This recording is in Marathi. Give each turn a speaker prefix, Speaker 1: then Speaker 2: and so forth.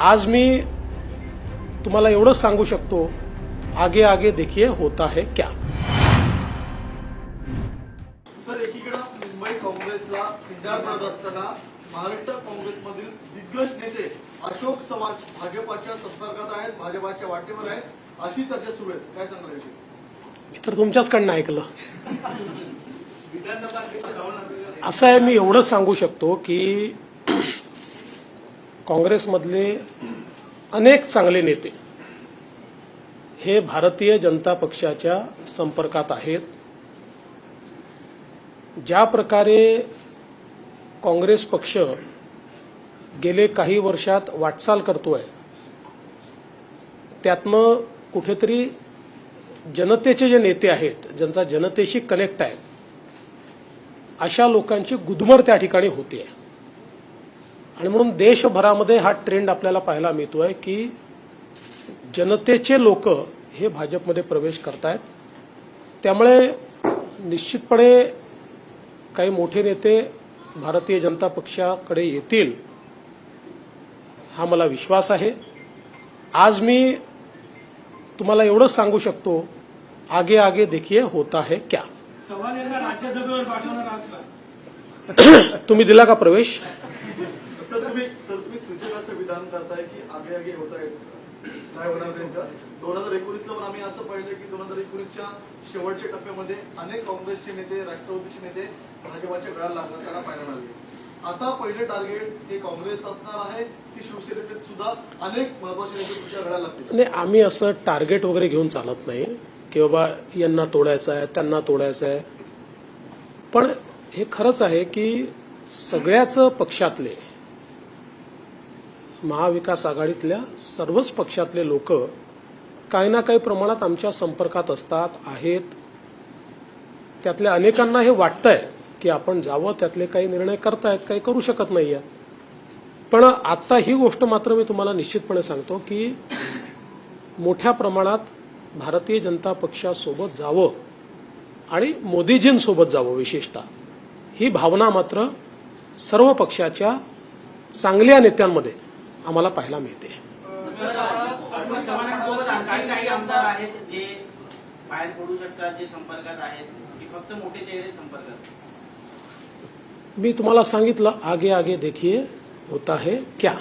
Speaker 1: आज मी तुम्हाला एवढंच सांगू शकतो आगे आगे देखिए होता है क्या.
Speaker 2: सर एकीकडे मुंबई काँग्रेसला खिंडार पडत असताना महाराष्ट्र काँग्रेसमधील दिग्गज नेते अशोक समाज भाजपाच्या संपर्कात आहेत भाजपाच्या वाटेवर आहेत. अशी चर्चा सुरू आहे काय सांगणार?
Speaker 1: मी तर तुमच्याचकडनं ऐकलं. असं आहे मी एवढंच सांगू शकतो की काँग्रेसमधले अनेक चांगले नेते हे भारतीय जनता पक्षाच्या संपर्कात आहेत. ज्या प्रकारे काँग्रेस पक्ष गेले काही वर्षात वाटचाल करतोय त्यातनं कुठेतरी जनतेचे जे नेते आहेत ज्यांचा जनतेशी कनेक्ट आहे अशा लोकांची गुदमर त्या ठिकाणी होते आणि म्हणून देशभरामध्ये हा ट्रेंड आपल्याला पाहायला मिळतोय की जनतेचे लोक हे भाजपमध्ये प्रवेश करतायत. त्यामुळे निश्चितपणे काही मोठे नेते भारतीय जनता पक्षाकडे येतील हा मला विश्वास आहे. आज मी तुम्हाला एवढंच सांगू शकतो आगे आगे देखिए होता है क्या. तुम्ही दिला का प्रवेश
Speaker 2: सर तुम्ही सर तुम्ही काम करताय की आगे आगे होत आहेत. काय होणार नेमकं दोन हजार एकोणीसला पण आम्ही असं पाहिलं की दोन हजार एकोणीसच्या शेवटच्या टप्प्यामध्ये अनेक काँग्रेसचे नेते राष्ट्रवादीचे नेते भाजपाच्या गळाला लागणार त्यांना पाहायला मिळाले. आता पहिले टार्गेट हे काँग्रेस असणार आहे की शिवसेनेत सुद्धा अनेक महत्त्वाचे नेते तुमच्या गळाला लागतील.
Speaker 1: नाही आम्ही असं टार्गेट वगैरे घेऊन चालत नाही की बाबा यांना तोडायचं आहे त्यांना तोडायचं आहे. पण हे खरंच आहे की सगळ्याच पक्षातले महाविकास आघाडीतल्या सर्वच पक्षातले लोक काही ना काही प्रमाणात आमच्या संपर्कात असतात आहेत. त्यातल्या अनेकांना हे वाटतंय की आपण जावं त्यातले काही निर्णय करतायत काही करू शकत नाहीये पण आता ही गोष्ट मात्र मी तुम्हाला निश्चितपणे सांगतो की मोठ्या प्रमाणात भारतीय जनता पक्षासोबत जावं आणि मोदीजींसोबत जावं विशेषतः. ही भावना मात्र सर्व पक्षाच्या चांगल्या नेत्यांमध्ये आम्हाला पाहायला मिळते.
Speaker 3: चव्हाणांसोबत आणखी काही आमदार आहेत जे बाहेर पडू शकतात जे संपर्कात आहेत की फक्त मोठे चेहरे संपर्कात?
Speaker 1: मी तुम्हाला सांगितलं आगे आगे देखिए होता है क्या?